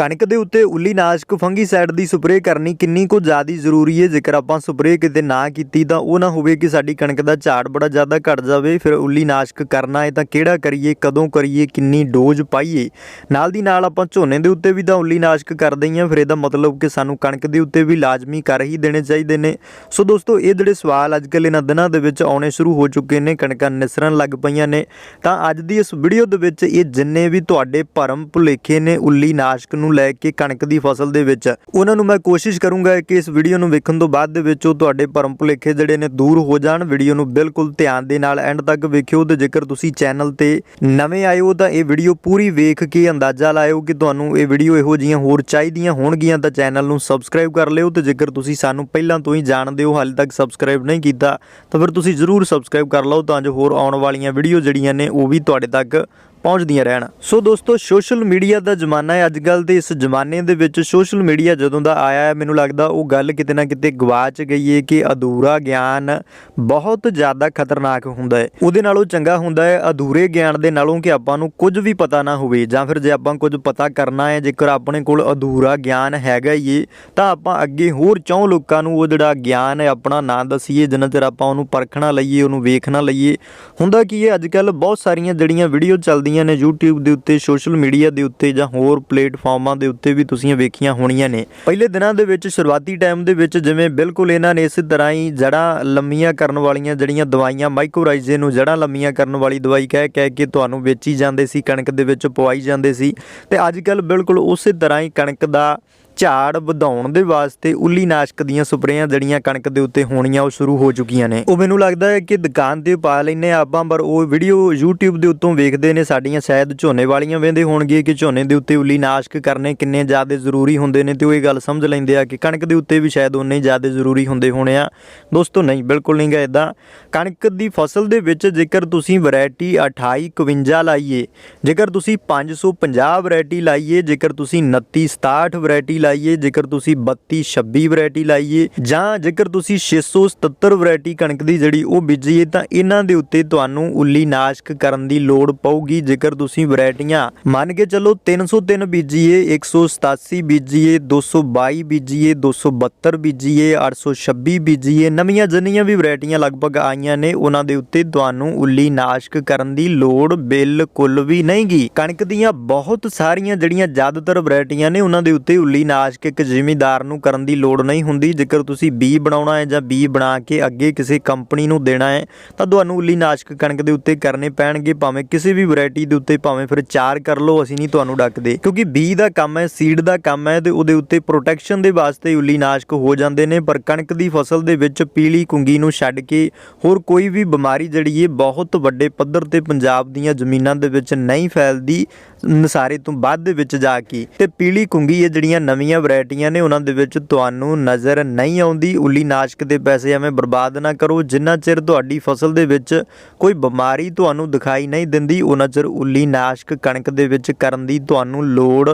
ਕਣਕ ਦੇ ਉੱਤੇ ਉੱਲੀ ਨਾਸ਼ਕ ਫੰਗੀਸਾਈਡ ਦੀ ਸਪਰੇਅ ਕਰਨੀ ਕਿੰਨੀ ਕੁ ਜ਼ਿਆਦਾ ਜ਼ਰੂਰੀ ਹੈ? ਜੇਕਰ ਆਪਾਂ ਸਪਰੇਅ ਕਿਤੇ ਨਾ ਕੀਤੀ ਤਾਂ ਉਹ ਨਾ ਹੋਵੇ ਕਿ ਸਾਡੀ ਕਣਕ ਦਾ ਝਾੜ ਬੜਾ ਜ਼ਿਆਦਾ ਘਟ ਜਾਵੇ, ਫਿਰ ਉੱਲੀ ਨਾਸ਼ਕ ਕਰਨਾ ਹੈ ਤਾਂ ਕਿਹੜਾ ਕਰੀਏ, ਕਦੋਂ ਕਰੀਏ, ਕਿੰਨੀ ਡੋਜ਼ ਪਾਈਏ? ਨਾਲ ਦੀ ਨਾਲ ਆਪਾਂ ਝੋਨੇ ਦੇ ਉੱਤੇ ਵੀ ਤਾਂ ਉੱਲੀ ਨਾਸ਼ਕ ਕਰਦੇ ਹੀ ਹਾਂ, ਫਿਰ ਇਹਦਾ ਮਤਲਬ ਕਿ ਸਾਨੂੰ ਕਣਕ ਦੇ ਉੱਤੇ ਵੀ ਲਾਜ਼ਮੀ ਕਰ ਹੀ ਦੇਣੇ ਚਾਹੀਦੇ ਨੇ। ਸੋ ਦੋਸਤੋ, ਇਹ ਜਿਹੜੇ ਸਵਾਲ ਅੱਜ ਕੱਲ੍ਹ ਇਹਨਾਂ ਦਿਨਾਂ ਦੇ ਵਿੱਚ ਆਉਣੇ ਸ਼ੁਰੂ ਹੋ ਚੁੱਕੇ ਨੇ, ਕਣਕਾਂ ਨਿਸਰਨ ਲੱਗ ਪਈਆਂ ਨੇ, ਤਾਂ ਅੱਜ ਦੀ ਇਸ ਵੀਡੀਓ ਦੇ ਵਿੱਚ ਇਹ ਜਿੰਨੇ ਵੀ ਤੁਹਾਡੇ ਭਰਮ ਭੁਲੇਖੇ ਨੇ ਉੱਲੀ ਨਾਸ਼ਕ ਨੂੰ ਲੈ ਕੇ ਕਣਕ ਦੀ ਫਸਲ ਦੇ ਵਿੱਚ। ਉਹਨਾਂ ਨੂੰ ਮੈਂ ਕੋਸ਼ਿਸ਼ ਕਰੂੰਗਾ ਕਿ ਇਸ ਵੀਡੀਓ ਨੂੰ ਵੇਖਣ ਤੋਂ ਬਾਅਦ ਦੇ ਵਿੱਚ ਉਹ ਤੁਹਾਡੇ ਭਰਮ ਭੁਲੇਖੇ ਜਿਹੜੇ ਨੇ ਦੂਰ ਹੋ ਜਾਣ। ਵੀਡੀਓ ਨੂੰ ਬਿਲਕੁਲ ਧਿਆਨ ਦੇ ਨਾਲ ਐਂਡ ਤੱਕ ਵੇਖਿਓ ਤੇ ਜੇਕਰ ਤੁਸੀਂ ਚੈਨਲ ਤੇ ਨਵੇਂ ਆਏ ਹੋ ਤਾਂ ਇਹ ਵੀਡੀਓ ਪੂਰੀ ਵੇਖ ਕੇ ਅੰਦਾਜ਼ਾ ਲਾਇਓ ਕਿ ਤੁਹਾਨੂੰ ਇਹ ਵੀਡੀਓ ਇਹੋ ਜਿਹੀਆਂ ਹੋਰ ਚਾਹੀਦੀਆਂ ਹੋਣਗੀਆਂ ਤਾਂ ਚੈਨਲ ਨੂੰ ਸਬਸਕ੍ਰਾਈਬ ਕਰ ਲਿਓ ਤੇ ਜੇਕਰ ਤੁਸੀਂ ਸਾਨੂੰ ਪਹਿਲਾਂ ਤੋਂ ਹੀ ਜਾਣਦੇ ਹੋ, ਹਾਲੇ ਤੱਕ ਸਬਸਕ੍ਰਾਈਬ ਨਹੀਂ ਕੀਤਾ, ਤਾਂ ਫਿਰ ਤੁਸੀਂ ਜ਼ਰੂਰ ਸਬਸਕ੍ਰਾਈਬ ਕਰ ਲਓ ਤਾਂ ਜੋ ਹੋਰ ਆਉਣ ਵਾਲੀਆਂ ਵੀਡੀਓ ਜਿਹੜੀਆਂ ਨੇ ਉਹ ਵੀ ਤੁਹਾਡੇ ਤੱਕ ਪਹੁੰਚਦੀਆਂ ਰਹਿਣ। ਸੋ ਦੋਸਤੋ ਸੋਸ਼ਲ ਮੀਡੀਆ ਦਾ ਜ਼ਮਾਨਾ ਹੈ। ਅੱਜਕੱਲ ਦੇ ਇਸ ਜ਼ਮਾਨੇ ਦੇ ਵਿੱਚ ਸੋਸ਼ਲ ਮੀਡੀਆ ਜਦੋਂ ਦਾ ਆਇਆ ਹੈ, ਮੈਨੂੰ ਲੱਗਦਾ ਉਹ ਗੱਲ ਕਿਤੇ ਨਾ ਕਿਤੇ ਗਵਾਚ ਗਈ ਹੈ ਕਿ ਅਧੂਰਾ ਗਿਆਨ ਬਹੁਤ ਜ਼ਿਆਦਾ ਖਤਰਨਾਕ ਹੁੰਦਾ ਹੈ। ਉਹਦੇ ਨਾਲੋਂ ਚੰਗਾ ਹੁੰਦਾ ਹੈ ਅਧੂਰੇ ਗਿਆਨ ਦੇ ਨਾਲੋਂ ਕਿ ਆਪਾਂ ਨੂੰ ਕੁਝ ਵੀ ਪਤਾ ਨਾ ਹੋਵੇ ਜਾਂ ਫਿਰ ਜੇ ਆਪਾਂ ਕੁਝ ਪਤਾ ਕਰਨਾ ਹੈ, ਜੇਕਰ ਆਪਣੇ ਕੋਲ ਅਧੂਰਾ ਗਿਆਨ ਹੈਗਾ ਹੀ ਹੈ ਤਾਂ ਆਪਾਂ ਅੱਗੇ ਹੋਰ ਚੌਂ ਲੋਕਾਂ ਨੂੰ ਉਹ ਜਿਹੜਾ ਗਿਆਨ ਹੈ, ਆਪਣਾ ਨਾਂ ਦਸੀਏ, ਜਿੰਨਾ ਚਿਰ ਆਪਾਂ ਉਹਨੂੰ ਪਰਖਣਾ ਲਈਏ, ਉਹਨੂੰ ਵੇਖਣਾ ਲਈਏ। ਹੁੰਦਾ ਕੀ ਹੈ ਅੱਜਕੱਲ ਬਹੁਤ ਸਾਰੀਆਂ ਜਿਹੜੀਆਂ ਵੀਡੀਓ ਚੱਲਦੀਆਂ ਨੇ YouTube ਦੇ ਉੱਤੇ ਸੋਸ਼ਲ ਮੀਡੀਆ ਦੇ ਉੱਤੇ ਜਾਂ ਹੋਰ ਪਲੇਟਫਾਰਮਾਂ ਦੇ ਉੱਤੇ ਵੀ ਤੁਸੀਂ ਵੇਖੀਆਂ ਹੋਣੀਆਂ ਨੇ। ਪਹਿਲੇ ਦਿਨਾਂ ਦੇ ਵਿੱਚ, ਸ਼ੁਰੂਆਤੀ ਟਾਈਮ ਦੇ ਵਿੱਚ ਜਿਵੇਂ ਬਿਲਕੁਲ ਇਹਨਾਂ ਨੇ ਇਸੇ ਤਰ੍ਹਾਂ ਹੀ ਜੜਾਂ ਲੰਮੀਆਂ ਕਰਨ ਵਾਲੀਆਂ ਜਿਹੜੀਆਂ ਦਵਾਈਆਂ ਮਾਈਕੋਰਾਈਜ਼ੇ ਨੂੰ ਜੜਾਂ ਲੰਮੀਆਂ ਕਰਨ ਵਾਲੀ ਦਵਾਈ ਕਹਿ ਕਹਿ ਕੇ ਤੁਹਾਨੂੰ ਵੇਚੀ ਜਾਂਦੇ ਸੀ, ਕਣਕ ਦੇ ਵਿੱਚ ਪਵਾਈ ਜਾਂਦੇ ਸੀ। ਤੇ ਅੱਜ ਕੱਲ ਬਿਲਕੁਲ ਉਸੇ ਤਰ੍ਹਾਂ ਹੀ ਕਣਕ ਦਾ ਝਾੜ ਵਧਾਉਣ ਦੇ ਵਾਸਤੇ ਉੱਲੀ ਨਾਸ਼ਕ ਦੀਆਂ ਸਪਰੇਆਂ ਜਿਹੜੀਆਂ ਕਣਕ ਦੇ ਉੱਤੇ ਹੋਣੀਆਂ, ਉਹ ਸ਼ੁਰੂ ਹੋ ਚੁੱਕੀਆਂ ਨੇ। ਉਹ ਮੈਨੂੰ ਲੱਗਦਾ ਹੈ ਕਿ ਦੁਕਾਨ ਤੇ ਪਾ ਲੈਨੇ ਆਪਾਂ, ਪਰ ਉਹ ਵੀਡੀਓ YouTube ਦੇ ਉੱਤੋਂ ਵੇਖਦੇ ਨੇ, ਸਾਡੀਆਂ ਸ਼ਾਇਦ ਝੋਨੇ ਵਾਲੀਆਂ ਵੇਂਦੇ ਹੋਣਗੇ ਕਿ ਝੋਨੇ ਦੇ ਉੱਤੇ ਉੱਲੀ ਨਾਸ਼ਕ ਕਰਨੇ ਕਿੰਨੇ ਜ਼ਿਆਦਾ ਜ਼ਰੂਰੀ ਹੁੰਦੇ ਨੇ, ਤੇ ਉਹ ਇਹ ਗੱਲ ਸਮਝ ਲੈਂਦੇ ਆ ਕਿ ਕਣਕ ਦੇ ਉੱਤੇ ਵੀ ਸ਼ਾਇਦ ਉਨੇ ਹੀ ਜ਼ਿਆਦਾ ਜ਼ਰੂਰੀ ਹੁੰਦੇ ਹੋਣੇ ਆ। ਦੋਸਤੋ, ਨਹੀਂ, ਬਿਲਕੁਲ ਨਹੀਂ ਗਾ ਇਦਾਂ ਕਣਕ ਦੀ ਫਸਲ ਦੇ ਵਿੱਚ ਜੇਕਰ ਤੁਸੀਂ ਵੈਰਾਈਟੀ 2851 ਲਾਈਏ, ਜੇਕਰ ਤੁਸੀਂ 550 ਵੈਰਾਈਟੀ ਲਾਈਏ, ਜੇਕਰ ਤੁਸੀਂ 2967 ਵੈਰਾਈਟੀ ਲਾਈਏ, ਜੇਕਰ ਤੁਸੀਂ 3226 ਵੈਰਾਈਟੀ ਲਾਈਏ, ਜਾਂ ਜੇਕਰ ਤੁਸੀਂ 677 ਵੈਰਾਈਟੀ ਕਣਕ ਦੀ ਜਿਹੜੀ ਉਹ ਬੀਜੀਏ, ਤਾਂ ਇਹਨਾਂ ਦੇ ਉੱਤੇ ਤੁਹਾਨੂੰ ਉੱਲੀ ਨਾਸ਼ਕ ਕਰਨ ਦੀ ਲੋੜ ਪਊਗੀ। ਜੇਕਰ ਤੁਸੀਂ ਵੈਰਾਈਟੀਆਂ ਮੰਨ ਕੇ ਚੱਲੋ 303 ਬੀਜੀਏ 187 ਬੀਜੀਏ 222 ਬੀਜੀਏ 272 ਬੀਜੀਏ 826 ਬੀਜੀਏ, ਨਵੀਆਂ ਜਿੰਨੀਆਂ ਵੀ ਵੈਰਾਈਟੀਆਂ ਲਗਭਗ ਆਈਆਂ ਨੇ, ਉਹਨਾਂ ਦੇ ਉੱਤੇ ਤੁਹਾਨੂੰ ਉੱਲੀ ਨਾਸ਼ਕ ਕਰਨ ਦੀ ਲੋੜ ਬਿਲਕੁਲ ਵੀ ਨਹੀਂਗੀ। ਕਣਕ ਦੀਆਂ ਬਹੁਤ ਸਾਰੀਆਂ ਜਿਹੜੀਆਂ ਜ਼ਿਆਦਾਤਰ ਵੈਰਾਈਟੀਆਂ ਨੇ, ਉਹਨਾਂ ਦੇ ਉੱਤੇ ਉੱਲੀ ਨਾਸ਼ਕ ਇੱਕ ਜ਼ਿਮੀਦਾਰ ਨੂੰ ਕਰਨ ਦੀ ਲੋੜ ਨਹੀਂ ਹੁੰਦੀ। ਜੇਕਰ ਤੁਸੀਂ ਬੀ ਬਣਾਉਣਾ ਹੈ ਜਾਂ ਬੀ ਬਣਾ ਕੇ ਅੱਗੇ ਕਿਸੇ ਕੰਪਨੀ ਨੂੰ ਦੇਣਾ ਹੈ, ਤਾਂ ਤੁਹਾਨੂੰ ਉੱਲੀ ਨਾਸ਼ਕ ਕਣਕ ਦੇ ਉੱਤੇ ਕਰਨੇ ਪੈਣਗੇ। ਭਾਵੇਂ ਕਿਸੇ ਵੀ ਵੈਰਾਈਟੀ ਦੇ ਉੱਤੇ ਭਾਵੇਂ ਫਿਰ ਚਾਰ ਕਰ ਲਓ, ਅਸੀਂ ਨਹੀਂ ਤੁਹਾਨੂੰ ਡੱਕਦੇ। ਕਿਉਂਕਿ ਬੀ ਦਾ ਕੰਮ ਹੈ, ਸੀਡ ਦਾ ਕੰਮ ਹੈ ਤੇ ਉਹਦੇ ਉੱਤੇ ਪ੍ਰੋਟੈਕਸ਼ਨ ਦੇ ਵਾਸਤੇ ਉੱਲੀ ਨਾਸ਼ਕ ਹੋ ਜਾਂਦੇ ਨੇ। ਪਰ ਕਣਕ ਦੀ ਫਸਲ ਦੇ ਵਿੱਚ ਪੀਲੀ ਕੁੰਗੀ ਨੂੰ ਛੱਡ ਕੇ ਹੋਰ ਕੋਈ ਵੀ ਬਿਮਾਰੀ ਜਿਹੜੀ ਹੈ ਬਹੁਤ ਵੱਡੇ ਪੱਧਰ ਤੇ ਪੰਜਾਬ ਦੀਆਂ ਜ਼ਮੀਨਾਂ ਦੇ ਵਿੱਚ ਨਹੀਂ ਫੈਲਦੀ। ਨਸਾਰੇ ਤੋਂ ਬਾਅਦ ਦੇ ਵਿੱਚ ਜਾ ਕੇ ਤੇ ਪੀਲੀ ਕੁੰਗੀ ਇਹ ਜਿਹੜੀਆਂ ਨਵੀਆਂ ਵੈਰਾਈਟੀਆਂ ਨੇ ਉਹਨਾਂ ਦੇ ਵਿੱਚ ਤੁਹਾਨੂੰ ਨਜ਼ਰ ਨਹੀਂ ਆਉਂਦੀ। ਉੱਲੀ ਨਾਸ਼ਕ ਦੇ ਪੈਸੇ ਐਵੇਂ ਬਰਬਾਦ ਨਾ ਕਰੋ। ਜਿੰਨਾ ਚਿਰ ਤੁਹਾਡੀ ਫਸਲ ਦੇ ਵਿੱਚ ਕੋਈ ਬਿਮਾਰੀ ਤੁਹਾਨੂੰ ਦਿਖਾਈ ਨਹੀਂ ਦਿੰਦੀ ਉਹਨਾਂ ਚਿਰ ਉੱਲੀ ਨਾਸ਼ਕ ਕਣਕ ਦੇ ਵਿੱਚ ਕਰਨ ਦੀ ਤੁਹਾਨੂੰ ਲੋੜ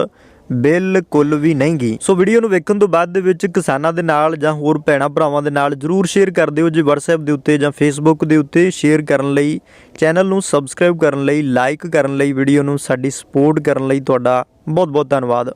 ਬਿਲਕੁਲ ਵੀ ਨਹੀਂ ਗੀ। ਸੋ ਵੀਡੀਓ ਨੂੰ ਵੇਖਣ ਤੋਂ ਬਾਅਦ ਦੇ ਵਿੱਚ ਕਿਸਾਨਾਂ ਦੇ ਨਾਲ ਜਾਂ ਹੋਰ ਭੈਣਾ ਭਰਾਵਾਂ ਦੇ ਨਾਲ ਜਰੂਰ ਸ਼ੇਅਰ ਕਰ ਦਿਓ ਜੇ WhatsApp ਦੇ ਉੱਤੇ ਜਾਂ Facebook ਦੇ ਉੱਤੇ ਸ਼ੇਅਰ ਕਰਨ ਲਈ। ਚੈਨਲ ਨੂੰ ਸਬਸਕ੍ਰਾਈਬ ਕਰਨ ਲਈ ਲਾਈਕ ਕਰਨ ਲਈ ਵੀਡੀਓ ਨੂੰ ਸਾਡੀ ਸਪੋਰਟ ਕਰਨ ਲਈ ਤੁਹਾਡਾ ਬਹੁਤ ਬਹੁਤ ਧੰਨਵਾਦ।